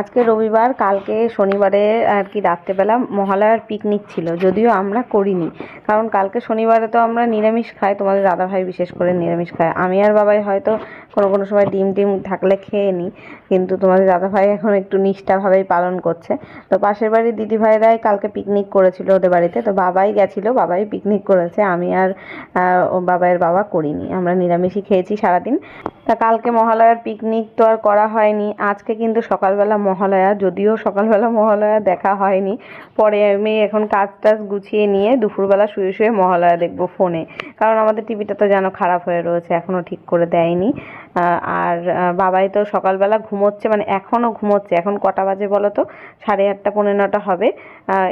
আজকে রবিবার, কালকে শনিবারে আর কি রাত্রেবেলা মহালয়ার পিকনিক ছিল, যদিও আমরা করিনি। কারণ কালকে শনিবারে তো আমরা নিরামিষ খাই, তোমাদের দাদাভাই বিশেষ করে নিরামিষ খায়। আমি আর বাবাই হয়তো কোনো কোনো সময় ডিম টিম থাকলে খেয়ে নিই কিন্তু তোমাদের দাদাভাই এখন একটু নিষ্ঠাভাবেই পালন করছে। তো পাশের বাড়ির দিদিভাইরাই কালকে পিকনিক করেছিল ওদের বাড়িতে, তো বাবাই গেছিল, বাবাই পিকনিক করেছে, আমি আর বাবাইয়ের বাবা করিনি। আমরা নিরামিষই খেয়েছি সারাদিন। তা কালকে মহালয়ার পিকনিক তো আর করা হয়নি। আজকে কিন্তু সকালবেলা মহালয়া, যদিও সকালবেলা মহালয়া দেখা হয়নি। পরে আমি এখন কাজ টাজ গুছিয়ে নিয়ে দুপুরবেলা শুয়ে শুয়ে মহালয়া দেখব ফোনে। কারণ আমাদের টিভিটা তো যেন খারাপ হয়ে রয়েছে এখনও ঠিক করে দেয়নি। আর বাবাই তো সকালবেলা ঘুমোচ্ছে মানে এখনও ঘুমোচ্ছে। এখন কটা বাজে বলো তো? সাড়ে আটটা, পৌনে নটা হবে।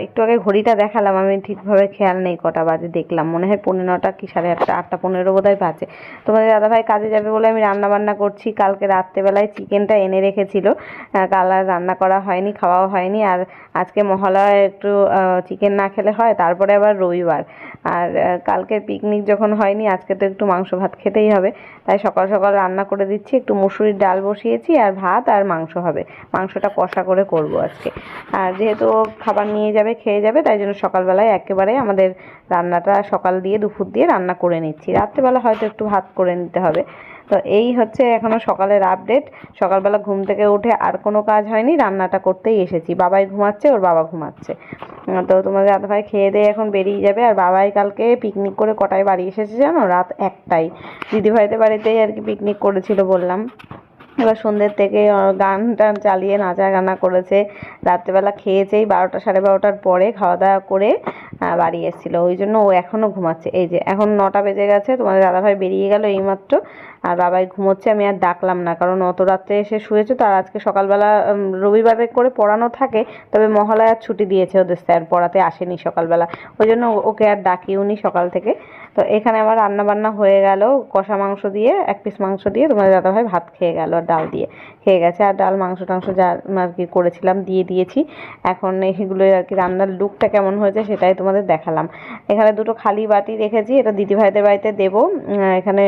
একটু আগে ঘড়িটা দেখালাম, আমি ঠিকভাবে খেয়াল নেই কটা বাজে দেখলাম। মনে হয় পৌনে নটা কি সাড়ে আটটা আটটা পনেরো বোধহয় বাজে। তোমাদের দাদাভাই কাজে যাবে বলে আমি রান্না বান্না করছি। কালকে রাত্রেবেলায় চিকেনটা এনে রেখেছিল। কাল আর রান্না করা হয়নি, খাওয়াও হয়নি। আর আজকে মহালয়ায় একটু চিকেন না খেলে হয়, তারপরে আবার রবিবার। আর কালকে পিকনিক যখন হয়নি, আজকে তো একটু মাংস ভাত খেতেই হবে। তাই সকাল সকাল রান্না দিচ্ছি, একটু মুসুরির ডাল বসিয়েছি আর ভাত আর মাংস হবে। মাংসটা কষা করে করব আজকে। আর যেহেতু খাবার নিয়ে যাবে, খেয়ে যাবে, তাই জন্য সকালবেলায় একেবারে আমাদের রান্নাটা সকাল দিয়ে, দুপুর দিয়ে রান্না করে নিচ্ছি। রাত্রেবেলা হয়তো একটু ভাত করে নিতে হবে। তো এই হচ্ছে এখনও সকালের আপডেট সকালবেলা ঘুম থেকে উঠে আর কোনো কাজ হয়নি, রান্নাটা করতেই এসেছি। বাবাই ঘুমাচ্ছে, ওর বাবা ঘুমাচ্ছে। তো তোমাদের দাদা ভাই খেয়ে দিয়ে এখন বেরিয়ে যাবে। আর বাবাই কালকে পিকনিক করে কটায় বাড়ি এসেছে জানো? রাত একটাই দিদিভাইদের বাড়িতেই আর কি পিকনিক করেছিল বললাম। এবার সন্ধ্যের থেকে গান টান চালিয়ে নাচা গানা করেছে। রাত্রেবেলা খেয়েছেই বারোটা সাড়ে বারোটার পরে খাওয়া দাওয়া করে বাড়ি এসেছিল। ওই জন্য ও এখনও ঘুমাচ্ছে। এই যে, এখন নটা বেজে গেছে, তোমাদের দাদাভাই বেরিয়ে গেল এইমাত্র। আর বাবাই ঘুমোচ্ছে, আমি আর ডাকলাম না, কারণ অত রাত্রে এসে শুয়েছে তো, আর আজকে সকালবেলা রবিবারে করে পড়ানো থাকে, তবে মহালয়ার ছুটি দিয়েছে ওদের স্যার, পড়াতে আসেনি সকালবেলা। ওই জন্য ওকে আর ডাকিও নি সকাল থেকে। তো এখানে আমার রান্না বান্না হয়ে গেল। কষা মাংস দিয়ে, এক পিস মাংস দিয়ে তোমাদের দাদাভাই ভাত খেয়ে গেল আর ডাল দিয়ে। খেয়ে গেছে আর ডাল, মাংস টাংস যা আর কি করেছিলাম দিয়ে দিয়েছি। এখন এইগুলো আর কি রান্নার লুকটা কেমন হয়েছে সেটাই তোমাদের দেখালাম। এখানে দুটো খালি বাটি রেখেছি, এটা দিদিভাইদের বাড়িতে দেবো। এখানে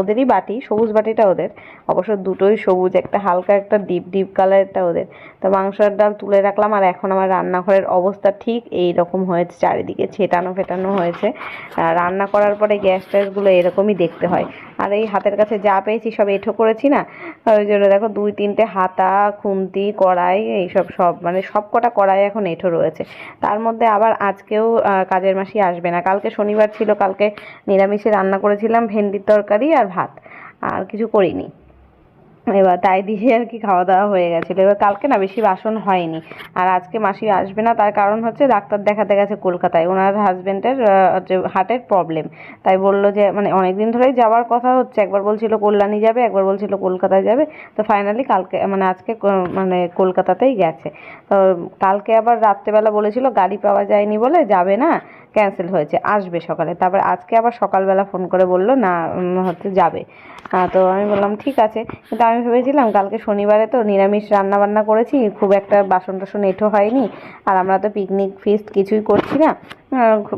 ওদেরই বাটি, সবুজ বাটিটা ওদের। অবশ্য দুটোই সবুজ, একটা হালকা, একটা ডিপ ডিপ কালারটা ওদের। তো মাংসের ডাল তুলে রাখলাম আর এখন আমার রান্নাঘরের অবস্থা ঠিক এই রকম হয়েছে, চারিদিকে ছেটানো ফেটানো হয়েছে আর রান্না করার পরে গ্যাস ট্যাসগুলো এরকমই দেখতে হয়। আর এই হাতের কাছে যা পেয়েছি সব এঁঠো করেছি না? ওই জন্য দেখো দুই, তিনটে হাতা, খুন্তি, কড়াই, এইসব সব মানে সব কটা কড়াই এখন এঁঠো রয়েছে। তার মধ্যে আবার আজকেও কাজের মাসি আসবে না। কালকে শনিবার ছিল, কালকে নিরামিষে রান্না করেছিলাম, ভেন্ডির তরকারি আর ভাত। আর কিছু করিনি। এবার তাই দিয়ে আর কি খাওয়া দাওয়া হয়ে গেছিল। এবার কালকে না বেশি বাসন হয়নি। আর আজকে মাসি আসবে না, তার কারণ হচ্ছে ডাক্তার দেখাতে গেছে কলকাতায়। ওনার হাজবেন্ডের যে হার্টের প্রবলেম তাই বলল যে মানে অনেক দিন ধরেই যাওয়ার কথা হচ্ছে। একবার বলছিল কল্যাণী যাবে, একবার বলছিল কলকাতায় যাবে। তো ফাইনালি কালকে মানে আজকে মানে কলকাতাতেই গেছে। তো কালকে আবার রাত্রেবেলা বলেছিল, গাড়ি পাওয়া যায়নি বলে যাবে না। ক্যান্সেল হয়েছে, আসবে সকালে। তারপর আজকে আবার সকালবেলা ফোন করে বলল, না হচ্ছে যাবে। তো আমি বললাম, ঠিক আছে। কিন্তু আমি ভেবেছিলাম, কালকে শনিবারে তো নিরামিষ রান্না বান্না করেছি, খুব একটা বাসন টাসন এঁঠো হয়নি। আর আমরা তো পিকনিক ফিস্ট কিছুই করছি না।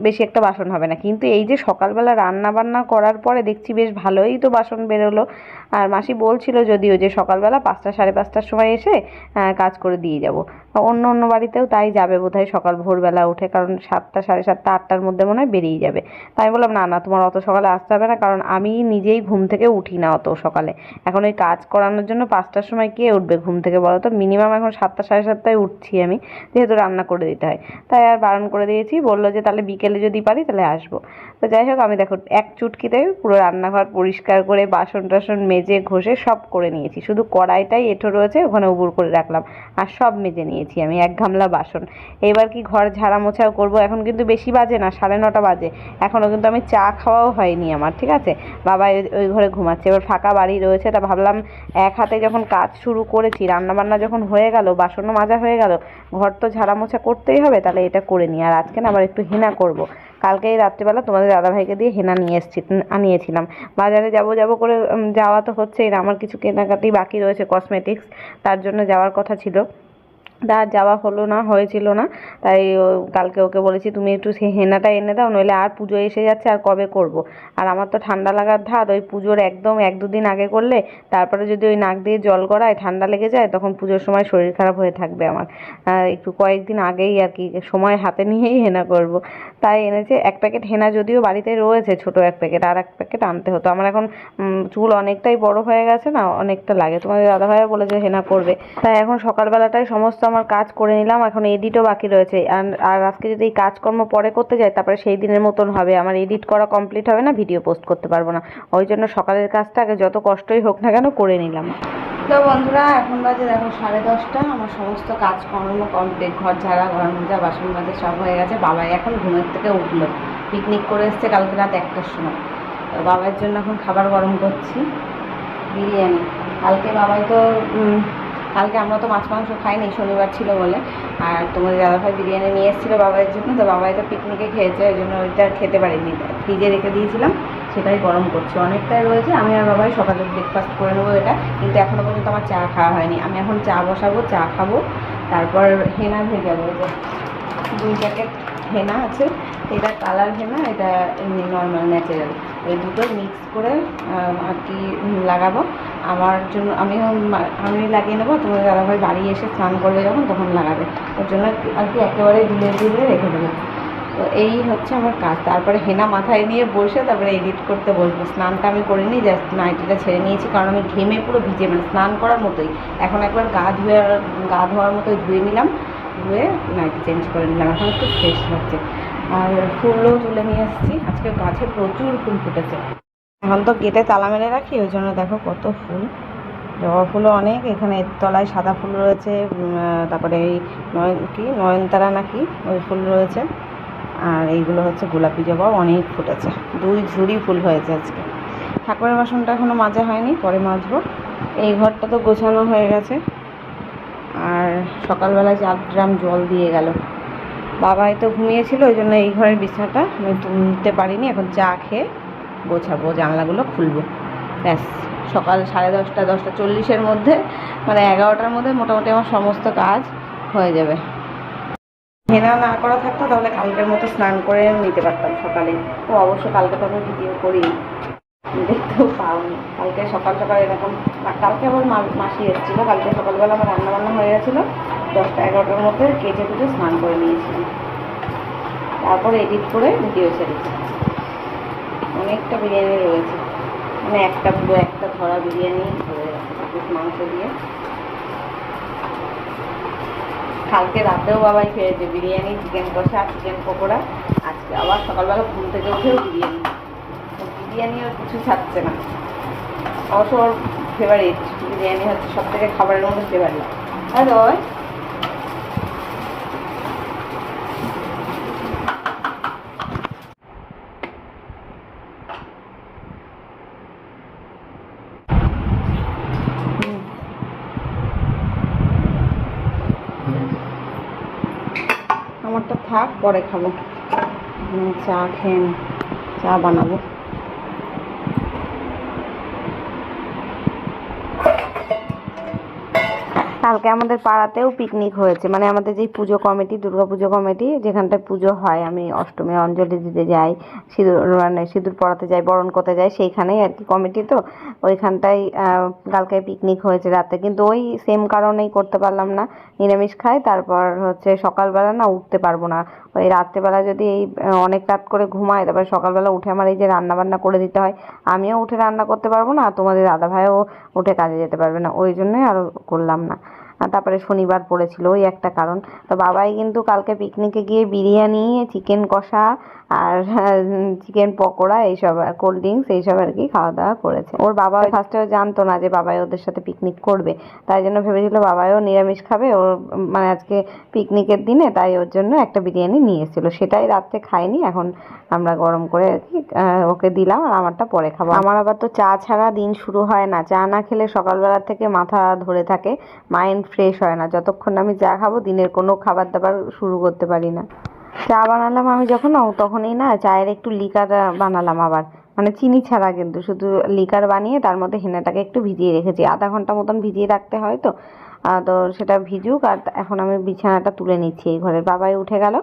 বেশি একটা বাসন হবে না। কিন্তু এই যে সকালবেলা রান্না বান্না করার পরে দেখছি বেশ ভালোই তো বাসন বেরোলো। আর মাসি বলছিল যদিও যে সকালবেলা পাঁচটা সাড়ে পাঁচটার সময় এসে কাজ করে দিয়ে যাব। অন্য অন্য বাড়িতেও তাই যাবে বোধহয় সকাল ভোরবেলা উঠে, কারণ সাতটা সাড়ে সাতটা আটটার মধ্যে মনে হয় বেরিয়ে যাবে। তাই বললাম, না না, তোমার অত সকালে আসতে হবে না, কারণ আমি নিজেই ঘুম থেকে উঠি না অত সকালে। এখন ওই কাজ করানোর জন্য পাঁচটার সময় কে উঠবে ঘুম থেকে বলো তো? মিনিমাম এখন সাতটা সাড়ে সাতটায় উঠছি আমি, যেহেতু রান্না করে দিতে হয়। তাই আর বারণ করে দিয়েছি, বলল যে তাহলে বিকেলে যদি পারি তাহলে আসব। তো যাই হোক, আমি দেখো এক চুটকিতে পুরো রান্নাঘর পরিষ্কার করে বাসন টাসন মেজে ঘষে সব করে নিয়েছি। শুধু কড়াইটাই এঁঠো রয়েছে, ওখানে উবুর করে রাখলাম। আর সব মেজে নিয়েছি আমি, এক গামলা বাসন। এবার কি ঘর ঝাড়া মোছাও করব? এখন কিন্তু বেশি বাজে না, সাড়ে নটা বাজে। এখনও কিন্তু আমি চা খাওয়াও হয়নি আমার, ঠিক আছে? বাবা ওই- ঘরে ঘুমাচ্ছে। এবার ফাঁকা বাড়ি রয়েছে, তা ভাবলাম এক হাতে যখন কাজ শুরু করেছি রান্না বান্না যখন হয়ে গেল, বাসনও মাজা হয়ে গেল, ঘর তো ঝাড়া মোছা করতেই হবে, তাহলে এটা করে নিই। আর আজকে না আবার একটু হেনা করব। কালকে রাত্রিবেলা তোমাদের দাদাভাইকে দিয়ে হেনা নিয়ে এসছি, আনিয়েছিলাম। বাজারে যাব যাব করে যাওয়া তো হচ্ছেই না। আমার কিছু কেনাকাটি বাকি রয়েছে কসমেটিক্স তার জন্য যাওয়ার কথা ছিল। তার যাওয়া হলো না, হয়েছিল না। তাই কালকে ওকে বলেছি, তুমি একটু সেই হেনাটা এনে দাও, নইলে আর পুজো এসে যাচ্ছে, আর কবে করব? আর আমার তো ঠান্ডা লাগার ধাত, ওই পুজোর একদম এক দুদিন আগে করলে, তারপরে যদি ওই নাক দিয়ে জল গড়ায়, ঠান্ডা লেগে যায়, তখন পুজোর সময় শরীর খারাপ হয়ে থাকবে আমার। একটু কয়েকদিন আগেই আর কি, সময় হাতে নিয়েই হেনা করব। তাই এনেছে এক প্যাকেট হেনা, যদিও বাড়িতে রয়েছে ছোট এক প্যাকেট, আর এক প্যাকেট আনতে হতো। আমার এখন চুল অনেকটাই বড় হয়ে গেছে না, অনেকটা লাগে। তোমাদের দাদাভাইও বলেছে হেনা করবে। তাই এখন সকালবেলাটাই সমস্ত আমার কাজ করে নিলাম, এখন এডিটও বাকি রয়েছে। আর আজকে যদি এই কাজকর্ম পরে করতে যাই, তারপরে সেই দিনের মতন হবে। আমার এডিট করা কমপ্লিট হবে না ভিডিও পোস্ট করতে পারব না। ওই জন্য সকালের কাজটা আগে যত কষ্টই হোক না কেন করে নিলাম। তো বন্ধুরা, এখন বাজে দেখো সাড়ে দশটা। আমার সমস্ত কাজকর্ম কমপ্লিট ঘর ঝাড়া ঘর মোজা বাসন মাজা সব হয়ে গেছে। বাবাই এখন ঘুমের থেকে উঠল। পিকনিক করে এসছে কালকে রাত একটার সময়। তো বাবার জন্য এখন খাবার গরম করছি। বিরিয়ানি। কালকে বাবাই তো কালকে আমরা তো মাছ মাংস খাইনি, শনিবার ছিল বলে। আর তোমাদের দাদাভাই বিরিয়ানি নিয়ে এসেছিল বাবাইয়ের জন্য, তো বাবাই তো পিকনিকে খেয়েছে, ওই জন্য ওইটা খেতে পারিনি। ফ্রিজে রেখে দিয়েছিলাম, সেটাই গরম করছি। অনেকটাই রয়েছে, আমি আর বাবাই সকালে ব্রেকফাস্ট করে নেব এটা, কিন্তু এখনও পর্যন্ত আমার চা খাওয়া হয়নি। আমি এখন চা বসাবো, চা খাব, তারপর হেনা ভেজাবো এই দুই প্যাকেট হেনা আছে, এটা কালার হেনা, এটা এমনি নর্মাল ন্যাচারাল ওই দুটো মিক্স করে আর কি লাগাবো। আমার জন্য, আমিও মা- আমি লাগিয়ে নেব, তোমার দাদাভাই বাড়ি এসে স্নান করবে যখন, তখন লাগাবে। ওর জন্য আর কি একেবারে দিলে দিলে রেখে দেবো। তো এই হচ্ছে আমার কাজ। তারপরে হেনা মাথায় নিয়ে বসে তারপরে এডিট করতে বসবো। স্নানটা আমি করিনি জাস্ট নাইটিটা ছেড়ে নিয়েছি, কারণ আমি ঘেমে পুরো ভিজে মানে স্নান করার মতোই। এখন একবার গা ধুয়ে, গা ধোয়ার মতোই ধুয়ে নিলাম, ধুয়ে নাইটি চেঞ্জ করে নিলাম। এখন একটু ফ্রেশ লাগছে আর ফুলও তুলে নিয়ে এসেছি। আজকে গাছে প্রচুর ফুল ফুটেছে। এখন তো গেটে তালা মেরে রাখি, ওই জন্য দেখো কত ফুল। জবা ফুলও অনেক, এখানে এর তলায় সাদা ফুল রয়েছে তারপরে এই নয়ন কি, নয়নতারা নাকি, ওই ফুল রয়েছে। আর এইগুলো হচ্ছে গোলাপি জবা, অনেক ফুটেছে। দুই ঝুড়ি ফুল হয়েছে আজকে। ঠাকুরের বাসনটা এখনও মাজা হয়নি, পরে মাজবো। এই ঘরটা তো গোছানো হয়ে গেছে। আর সকালবেলায় চার ড্রাম জল দিয়ে গেল। বাবাই তো ঘুমিয়েছিল, ওই জন্য এই ঘরের বিছানাটা আমি তুলতে পারিনি, এখন চা খেয়ে গোছাবো, জানলাগুলো খুলবো। ব্যাস, সকাল সাড়ে দশটা দশটা চল্লিশের মধ্যে মানে এগারোটার মধ্যে মোটামুটি আমার সমস্ত কাজ হয়ে যাবে। হেনা না করা থাকতো, তাহলে কালকের মতো স্নান করে নিতে পারতাম সকালে। তো অবশ্য কালকে তো আমি ভিডিও করি দেখতেও পাওনি। কালকে সকাল সকাল এরকম কালকে আবার মাসি এসেছিল, কালকে সকালবেলা আমার রান্না বান্না হয়ে গেছিল, দশটা এগারোটার মধ্যে কেচে কুচে স্নান করে নিয়েছিলাম। তারপরে এডিট করে ভিডিও ছেড়েছি। অনেকটা বিরিয়ানি রয়েছে মানে একটা পুরো একটা ধরা বিরিয়ানি হয়ে গেছে মাংস দিয়ে। কালকে রাতেও বাবাই খেয়েছে বিরিয়ানি, চিকেন কষা, চিকেন পকোড়া। আজকে আবার সকালবেলা ঘুম থেকে উঠেও বিরিয়ানি। বিরিয়ানি ওর কিছু ছাড়ছে না। অবশ্য ওর ফেভারিট বিরিয়ানি হচ্ছে সব থেকে খাবারের মধ্যে ফেভারিট হ্যাঁ থাক পরে খাব চা খেয়ে। চা বানাবো কালকে আমাদের পাড়াতেও পিকনিক হয়েছে। মানে আমাদের যেই পুজো কমিটি, দুর্গা পুজো কমিটি, যেখানটায় পুজো হয়, আমি অষ্টমী অঞ্জলি দিতে যাই, সিঁদুর মানে সিঁদুর পড়াতে যাই, বরণ করতে যাই, সেইখানেই আর কি কমিটি তো। ওইখানটায় কালকে পিকনিক হয়েছে রাতে। কিন্তু ওই সেম কারণেই করতে পারলাম না। নিরামিষ খাই, তারপর হচ্ছে সকালবেলা না উঠতে পারব না। ওই রাত্রেবেলা যদি এই অনেক রাত করে ঘুমায়, তারপরে সকালবেলা উঠে আমার এই যে রান্না বান্না করে দিতে হয়, আমিও উঠে রান্না করতে পারব না, তোমাদের দাদাভাইও উঠে কাজে যেতে পারবে না, ওই জন্যই আরও করলাম না। তারপরে শনিবার পড়েছিল, ওই একটা কারণ। তো বাবাই কিন্তু কালকে পিকনিকে গিয়ে বিরিয়ানি চিকেন কষা আর চিকেন পকোড়া এইসব কোল্ড ড্রিঙ্কস এইসব আর কি খাওয়া দাওয়া করেছে। ওর বাবা ফার্স্টে জানতো না যে বাবাই ওদের সাথে পিকনিক করবে। তাই জন্য ভেবেছিল বাবাইও নিরামিষ খাবে। ওর মানে আজকে পিকনিকের দিনে তাই ওর জন্য একটা বিরিয়ানি নিয়ে এসেছিল। সেটাই রাত্রে খাইনি, এখন আমরা গরম করে আর কি ওকে দিলাম আর আমারটা পরে খাব। আমার আবার তো চা ছাড়া দিন শুরু হয় না। চা না খেলে সকালবেলা থেকে মাথা ধরে থাকে মাইন্ড ফ্রেশ হয় না। যতক্ষণ আমি চা খাব, দিনের কোনো খাবার দাবার শুরু করতে পারি না। চা বানালাম আমি যখন তখনই না চায়ের একটু লিকার বানালাম আবার। মানে চিনি ছাড়া কিন্তু, শুধু লিকার বানিয়ে তার মধ্যে হেনাটাকে একটু ভিজিয়ে রেখেছি। আধা ঘণ্টা মতন ভিজিয়ে রাখতে হয় তো। তো সেটা ভিজুক, আর এখন আমি বিছানাটা তুলে নিচ্ছি এই ঘরের বাবাই উঠে গেল,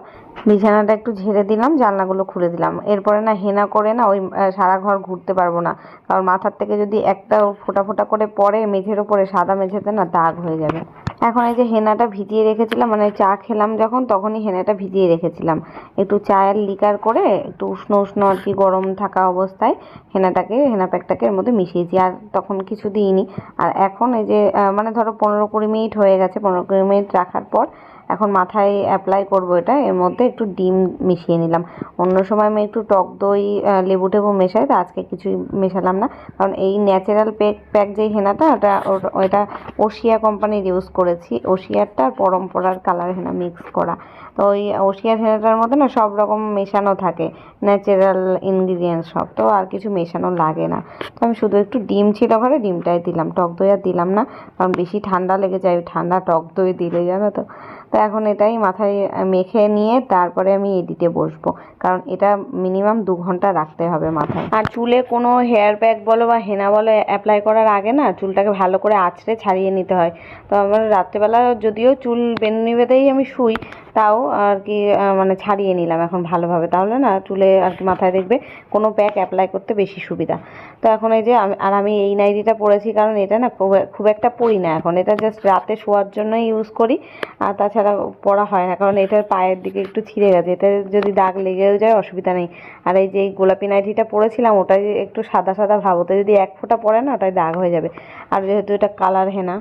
বিছানাটা একটু ঝেড়ে দিলাম, জানলাগুলো খুলে দিলাম। এরপরে না হেনা করে না ওই সারা ঘর ঘুরতে পারব না, কারণ মাথার থেকে যদি একটা ফোটা ফোটা করে পড়ে, মেঝের ওপরে সাদা মেঝেতে না দাগ হয়ে যাবে। এখন এই যে হেনাটা ভিজিয়ে রেখেছিলাম মানে চা খেলাম যখন, তখনই হেনাটা ভিজিয়ে রেখেছিলাম। একটু চায়ের লিকার করে একটু উষ্ণ উষ্ণ আর কি গরম থাকা অবস্থায় হেনাটাকে, হেনা প্যাকটাকে এর মধ্যে মিশিয়েছি। আর তখন কিছু দিইনি। আর এখন এই যে মানে ধরো পনেরো কুড়ি মিনিট হয়ে গেছে, পনেরো কুড়ি মিনিট রাখার পর এখন মাথায় অ্যাপ্লাই করব এটা, এর মধ্যে একটু ডিম মিশিয়ে নিলাম। অন্য সময় আমি একটু টক দই লেবু টেবু মেশাই, তো আজকে কিছুই মেশালাম না। কারণ এই ন্যাচারাল প্যাক প্যাক যেই হেনাটা, ওটা ওটা- ওশিয়া কোম্পানির ইউজ করেছি। ওশিয়ারটা আর পরম্পরার কালার হেনা মিক্স করা। তো ওই ওশিয়ার হেনাটার মধ্যে না সব রকম মেশানো থাকে ন্যাচারাল ইনগ্রিডিয়েন্টস সব। তো আর কিছু মেশানো লাগে না। তো আমি শুধু একটু ডিম ছিল ঘরে, ডিমটাই দিলাম। টক দই আর দিলাম না, কারণ বেশি ঠান্ডা লেগে যায়। ঠান্ডা টক দই দিলে, জানো তো। তো এখন এটাই মাথায় মেখে নিয়ে তারপরে আমি এডিটে বসবো। কারণ এটা মিনিমাম দু ঘণ্টা রাখতে হবে মাথায়। আর চুলে কোনো হেয়ার প্যাক বলো বা হেনা বলো অ্যাপ্লাই করার আগে না চুলটাকে ভালো করে আঁচড়ে ছাড়িয়ে নিতে হয়। তো আমার রাত্রেবেলা যদিও চুল বেনুনি বেঁধেই আমি শুই, তাও আর কি মানে ছাড়িয়ে নিলাম এখন ভালোভাবে। তাহলে না চুলে আর কি মাথায় দেখবে কোনো প্যাক অ্যাপ্লাই করতে বেশি সুবিধা। তো এখন এই যে আর আমি এই নাইটিটা পরেছি কারণ এটা না খুব একটা পরি না এখন। এটা জাস্ট রাতে শোয়ার জন্যই ইউজ করি। আর তাছাড়া পরা হয় না, কারণ এটার পায়ের দিকে একটু ছিঁড়ে গেছে। এতে যদি দাগ লেগেও যায়, অসুবিধা নেই। আর এই যে গোলাপি নাইটিটা পরেছিলাম, ওটাই একটু সাদা সাদা ভাব, ওতে যদি এক ফোঁটা পরে না, ওটাই দাগ হয়ে যাবে। আর যেহেতু এটা কালার হেনা।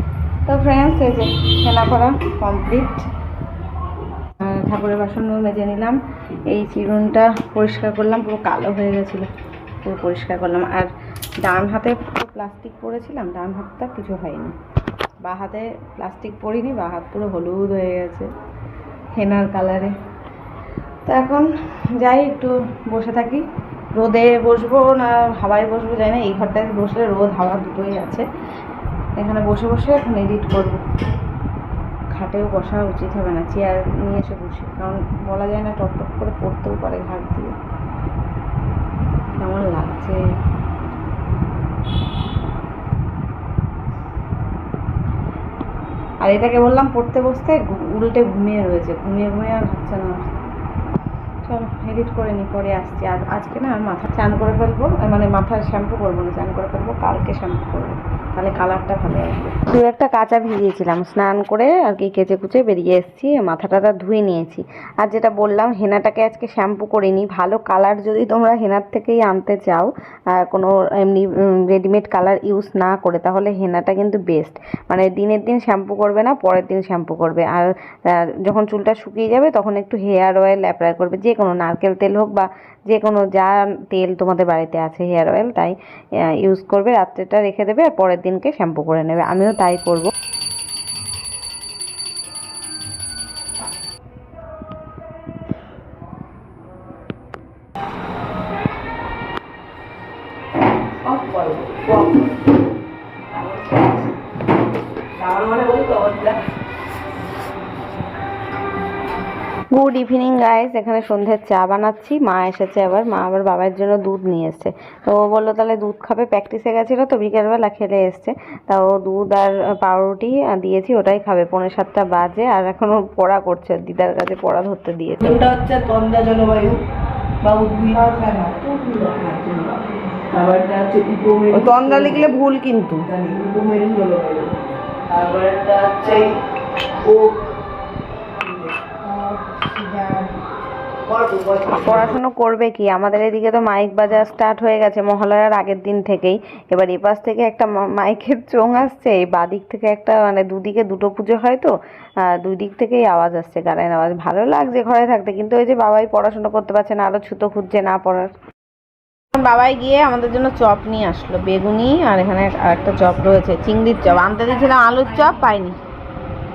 তো ফ্রেন্ডস এই যে হেনা করা কমপ্লিট ঠাকুরের বাসনও মেজে নিলাম। এই চিরুনটা পরিষ্কার করলাম, পুরো কালো হয়ে গেছিল। পুরো পরিষ্কার করলাম। আর ডান হাতে প্লাস্টিক পরেছিলাম, ডান হাতটা কিছু হয়নি। বা হাতে প্লাস্টিক পরিনি, বা হাত পুরো হলুদ হয়ে গেছে, হেনার কালারে তো এখন যাই, একটু বসে থাকি। রোদে বসবো না হাওয়ায় বসবো যাই না, এই ঘরটায় বসলে রোদ, হাওয়া দুটোই আছে। এখানে বসে বসে এখন এডিট করব। খাটেও বসা উচিত হবে না চেয়ার নিয়ে এসে বসি, কারণ বলা যায় না টপ টপ করে পড়তেও পারে ঘাট দিয়ে। কেমন লাগছে। আর এটাকে বললাম পড়তে বসতে উল্টে ঘুমিয়ে রয়েছে। ঘুমিয়ে ঘুমিয়ে আর হচ্ছে না। চলো এডিট করে নি পরে আসছি। আর আজকে না আর মাথা চান করে ফেলব মানে মাথায় শ্যাম্পু করব না চান করে ফেলব, কালকে শ্যাম্পু করব। তাহলে কালারটা ভালো আসবে। দু একটা কাঁচা ভিজিয়েছিলাম, স্নান করে আর কি কেচে কুচে বেরিয়ে এসেছি, মাথাটা ধুয়ে নিয়েছি। আর যেটা বললাম, হেনাটাকে আজকে শ্যাম্পু করিনি ভালো কালার যদি তোমরা হেনার থেকেই আনতে চাও কোনো এমনি রেডিমেড কালার ইউজ না করে, তাহলে হেনাটা কিন্তু বেস্ট মানে দিনের দিন শ্যাম্পু করবে না, পরের দিন শ্যাম্পু করবে। আর যখন চুলটা শুকিয়ে যাবে, তখন একটু হেয়ার অয়েল অ্যাপ্লাই করবে যে কোনো নারকেল তেল হোক বা যে কোনো যা তেল তোমাদের বাড়িতে আছে, হেয়ার অয়েল, তাই ইউজ করবে, রাত্রেটা রেখে দেবে আর পরের দিনকে শ্যাম্পু করে নেবে। আমিও তাই করব। ইভিনিং গাইস এখানে সন্ধ্যের চা বানাচ্ছি। মা এসেছে আবার। মা আবার বাবার জন্য দুধ নিয়ে এসছে। তো ও বলল তাহলে দুধ খাবে? প্র্যাকটিসে গেছিল তো বিকেলবেলা খেলে এসছে। তা ও দুধ আর পাউরুটি দিয়েছি ওটাই খাবে। পনেরো সাতটা বাজে আর এখন ও পড়া করছে। দিদার কাছে পড়া ধরতে দিয়েছে। ওটা হচ্ছে তন্দা জলবায়ু বা উদ্ভিদ। তন্দা লিখলে ভুল কিন্তু। উপমেরু জলবায়ু। তারপর একটা হচ্ছে ও পড়াশুনো করবে কি? আমাদের এদিকে তো মাইক বাজা স্টার্ট হয়ে গেছে মহালয়ার আগের দিন থেকেই। এবার এপাশ থেকে একটা মাইকের চোং আসছে বাদিক থেকে একটা মানে দুদিকে দুটো পুজো হয় তো দুই দিক থেকেই আওয়াজ আসছে, গানের আওয়াজ। ভালো লাগছে ঘরে থাকতে, কিন্তু ওই যে বাবাই পড়াশোনা করতে পারছে না, আরও ছুতো খুঁজছে না পড়ার। বাবাই গিয়ে আমাদের জন্য চপ নিয়ে আসলো, বেগুনি আর এখানে একটা চপ রয়েছে, চিংড়ির চপ। আনতে দিয়েছিলাম আলুর চপ, পাইনি।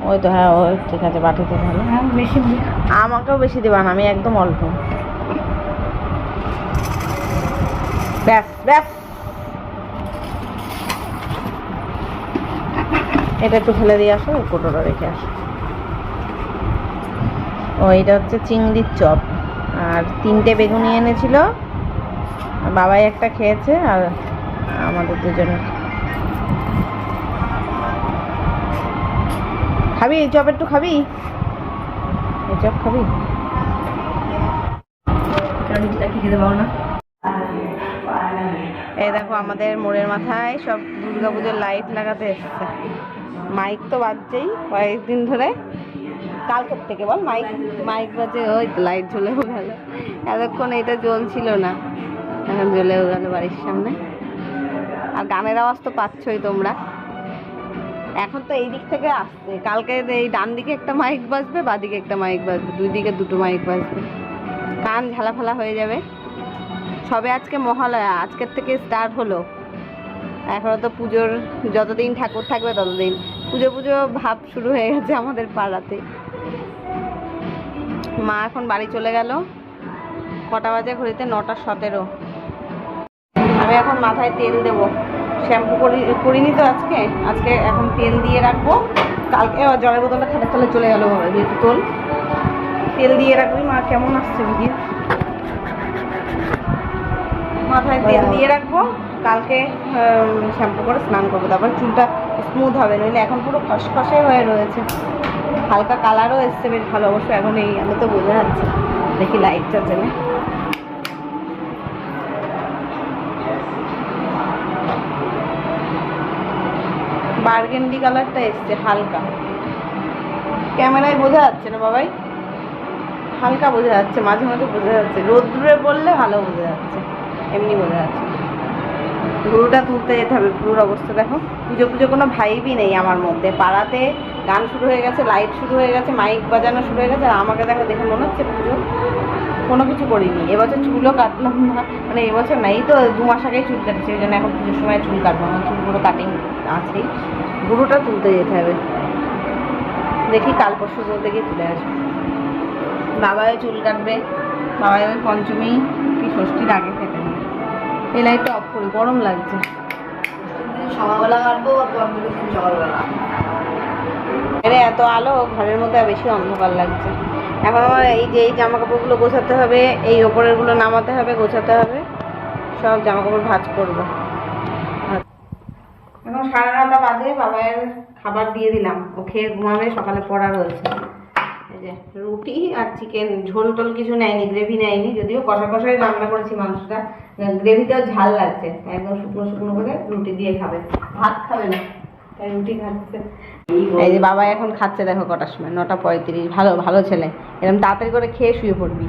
ওই তো হ্যাঁ ওই ঠিক আছে ভালো বেশি আমাকেও বেশি দেবা না আমি একদম অল্প। ব্যাস ব্যাস। এটা একটু ফেলে দিয়ে আসো কোটোটা রেখে আসো। ও এটা হচ্ছে চিংড়ির চপ। আর তিনটে বেগুনি এনেছিল। আর বাবাই একটা খেয়েছে আর আমাদের দুজনে খাবি, এই চপ একটু খাবি? এই চপ খাবি? এই দেখো, আমাদের মোড়ের মাথায় সব দুর্গাপুজোর লাইট লাগাতে এসেছে। মাইক তো বাজছেই কয়েকদিন ধরে। কালকের থেকে বল মাইক মাইক বাজে, ওই লাইট জ্বলেও গেল। এতক্ষণ এটা জ্বলছিল না, এখন জ্বলেও গেল বাড়ির সামনে। আর গানের আওয়াজ তো পাচ্ছই তোমরা। এখন তো এই দিক থেকে আসছে। কালকে এই ডান দিকে একটা মাইক বাজবে বাদিকে একটা মাইক বাজবে, দুই দিকে দুটো মাইক বাজবে। কান ঝালাফালা হয়ে যাবে। সবে আজকে মহালয়া, আজকের থেকে স্টার্ট হলো। এখনও তো পুজোর যতদিন ঠাকুর থাকবে ততদিন। পুজো পুজো ভাব শুরু হয়ে গেছে আমাদের পাড়াতে। মা এখন বাড়ি চলে গেল। কটা বাজে ঘড়িতে? নটা সতেরো। আমি এখন মাথায় তেল দেবো। শ্যাম্পু করি করিনি তো আজকে। আজকে এখন তেল দিয়ে রাখব। কালকে জলের বোতলটা খাটের তলে চলে গেলো যেহেতু তোল তেল দিয়ে রাখবি মা কেমন আসছে ভিডিও মাথায় তেল দিয়ে রাখব। কালকে শ্যাম্পু করে স্নান করব। তারপর চুলটা স্মুথ হবে নইলে এখন পুরো খসখসে হয়ে রয়েছে। হালকা কালারও এসছে বেশ ভালো। অবশ্য এখন এই আমি তো বোঝা যাচ্ছে দেখি লাইটটা জেলে বার্গেন্ডি কালারটা এসছে হালকা। ক্যামেরায় বোঝা যাচ্ছে না বাবাই? হালকা বোঝা যাচ্ছে, মাঝে মাঝে বোঝা যাচ্ছে। রোদ্দুরে বললে ভালো বোঝা যাচ্ছে, এমনি বোঝা যাচ্ছে। গরুটা তুলতে যেতে হবে পুরোর অবস্থা দেখো। পুজো পুজো কোনো ভাইবই নেই আমার মধ্যে। পাড়াতে গান শুরু হয়ে গেছে লাইট শুরু হয়ে গেছে মাইক বাজানো শুরু হয়ে গেছে, আর আমাকে দেখো দেখে মনে হচ্ছে পুজো। কোনো কিছু করিনি। এবছর চুলও কাটলাম না। মানে এবছর নাই তো দু মাস আগেই চুল কাটেছি ওই জন্য এখন পুজোর সময় চুল কাটবো না। চুলগুলো কাটিং আছেই। গুঁড়োটা তুলতে যেতে হবে। দেখি কাল পরশু মধ্যে গিয়ে তুলে আসব। বাবাও চুল কাটবে। বাবাই ওই পঞ্চমী কি ষষ্ঠীর আগে কেটে নেবে। এই লাইটটা অফ করি গরম লাগছে। সকালবেলা কাটবো পনেরো দিন সকালবেলা। এত আলো ঘরের মধ্যে আর বেশি অন্ধকার লাগছে। এখন আমার এই যে এই জামা কাপড়গুলো গোছাতে হবে, এই ওপরেরগুলো নামাতে হবে, গোছাতে হবে। সব জামা কাপড় ভাঁজ করব। এখন সাড়ে নটা বাজে বাবার খাবার দিয়ে দিলাম। ও খেয়ে ঘুমাবে, সকালে পড়া রয়েছে। এই যে রুটি আর চিকেন, ঝোল টোল কিছু নেয়নি, গ্রেভি নেয়নি, যদিও কষা কষাই রান্না করেছি মাংসটা গ্রেভিটাও ঝাল লাগছে, একদম শুকনো শুকনো করে রুটি দিয়ে খাবে। ভাত খাবে না, তাই রুটি খাচ্ছে। এই যে বাবা এখন খাচ্ছে দেখো কটার সময়, নটা পঁয়ত্রিশ, ভালো ভালো ছেলে। এরকম তাড়াতাড়ি করে খেয়ে শুয়ে পড়বি।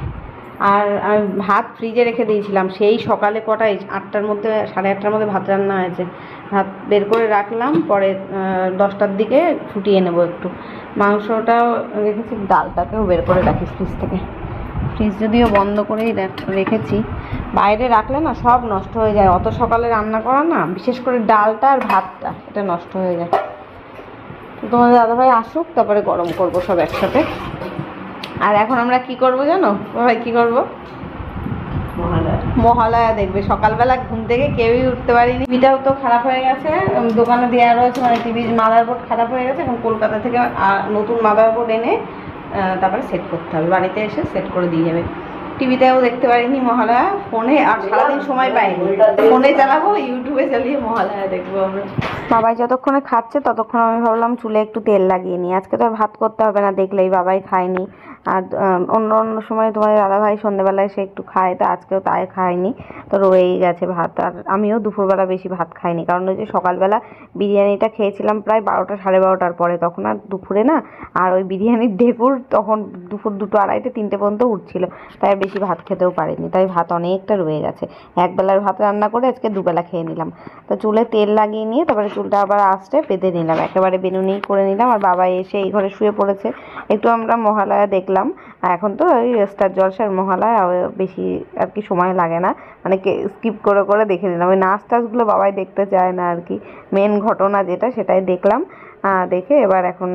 আর আমি ভাত ফ্রিজে রেখে দিয়েছিলাম, সেই সকালে কটায় আটটার মধ্যে, সাড়ে আটটার মধ্যে ভাত রান্না হয়েছে। ভাত বের করে রাখলাম, পরে দশটার দিকে ফুটিয়ে নেব একটু। মাংসটাও রেখেছি, ডালটাকেও বের করে রাখি ফ্রিজ থেকে। ফ্রিজ যদিও বন্ধ করেই রাখ- রেখেছি। বাইরে রাখলে না সব নষ্ট হয়ে যায়। অত সকালে রান্না করা না, বিশেষ করে ডালটা আর ভাতটা, এটা নষ্ট হয়ে যায়। তোমাদের দাদাভাই আসুক তারপরে গরম করব সব একসাথে। আর এখন আমরা কি করব জানো? ভাই কি করব? মহালয়া। মহালয়া দেখবে। সকালবেলা ঘুম থেকে কেউই উঠতে পারিনি। টিভিটাও তো খারাপ হয়ে গেছে। দোকানে দেওয়া রয়েছে মানে টিভির মাদারবোর্ড খারাপ হয়ে গেছে। এখন কলকাতা থেকে নতুন মাদারবোর্ড এনে তারপরে সেট করতে হবে। বাড়িতে এসে সেট করে দিয়ে যাবে। টিভিতেও দেখতে পারিনি মহালয়া। ফোনে আর সারাদিন সময় পাইনি। ফোনে চালাবো, ইউটিউবে চালিয়ে মহালয়া দেখব আমরা। বাবাই যতক্ষণে খাচ্ছে, ততক্ষণ আমি ভাবলাম চুলে একটু তেল লাগিয়ে নিই। আজকে তো আর ভাত করতে হবে না, দেখলেই বাবাই খায়নি। আর অন্য অন্য সময় তোমার দাদাভাই সন্ধ্যেবেলায় সে একটু খায়, তো আজকেও তাই খায়নি। তো রয়েই গেছে ভাত, আর আমিও দুপুরবেলা বেশি ভাত খাইনি। কারণ ওই যে সকালবেলা বিরিয়ানিটা খেয়েছিলাম প্রায় বারোটা সাড়ে বারোটার পরে, তখন আর দুপুরে না, আর ওই বিরিয়ানির ঢেকুর তখন দুপুর দুটো আড়াইটে তিনটে পর্যন্ত উঠছিল। তাই আর বেশি ভাত খেতেও পারিনি। তাই ভাত অনেকটা রয়ে গেছে। একবেলার ভাত রান্না করে আজকে দুবেলা খেয়ে নিলাম। তো চুলে তেল লাগিয়ে নিয়ে তারপরে চুলটা আবার আসতে বেঁধে নিলাম। একেবারে বেনুনি করে নিলাম। আর বাবা এসে এই ঘরে শুয়ে পড়েছে। একটু আমরা মহালয়া দেখলাম। এখন তো ওই স্টার জলসার মহালয় বেশি আর কি সময় লাগে না। মানে স্কিপ করে করে দেখে নিলাম। ওই নাচ টাচগুলো বাবাই দেখতে চায় না আর কি। মেন ঘটনা যেটা, সেটাই দেখলাম। দেখে এবার এখন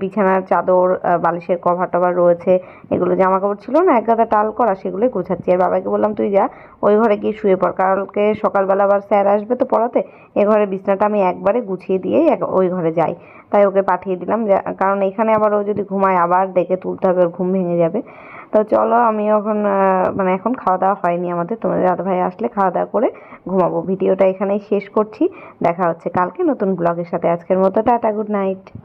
বিছানার চাদর বালিশের কভার টভার রয়েছে। এগুলো জামা কাপড় ছিল না, এক গাদা টাল করা, সেগুলোই গোছাচ্ছি। আর বাবাকে বললাম, তুই যা, ওই ঘরে গিয়ে শুয়ে পড়। কালকে সকালবেলা আবার স্যার আসবে তো পড়াতে, এ ঘরে বিছনাটা আমি একবারে গুছিয়ে দিয়েই ওই ঘরে যাই। তাই ওকে পাঠিয়ে দিলাম কারণ এখানে আবার ও যদি ঘুমায়, আবার ডেকে তুলতে হবে, ওর ঘুম ভেঙে যাবে। তো চলো, আমি এখন মানে এখন খাওয়া দাওয়া হয়নি আমাদের। তোমাদের দাদা ভাই আসলে খাওয়া দাওয়া করে ঘুমাবো। ভিডিওটা এখানেই শেষ করছি। দেখা হচ্ছে কালকে নতুন ব্লগের সাথে। আজকের মতো টাটা গুড নাইট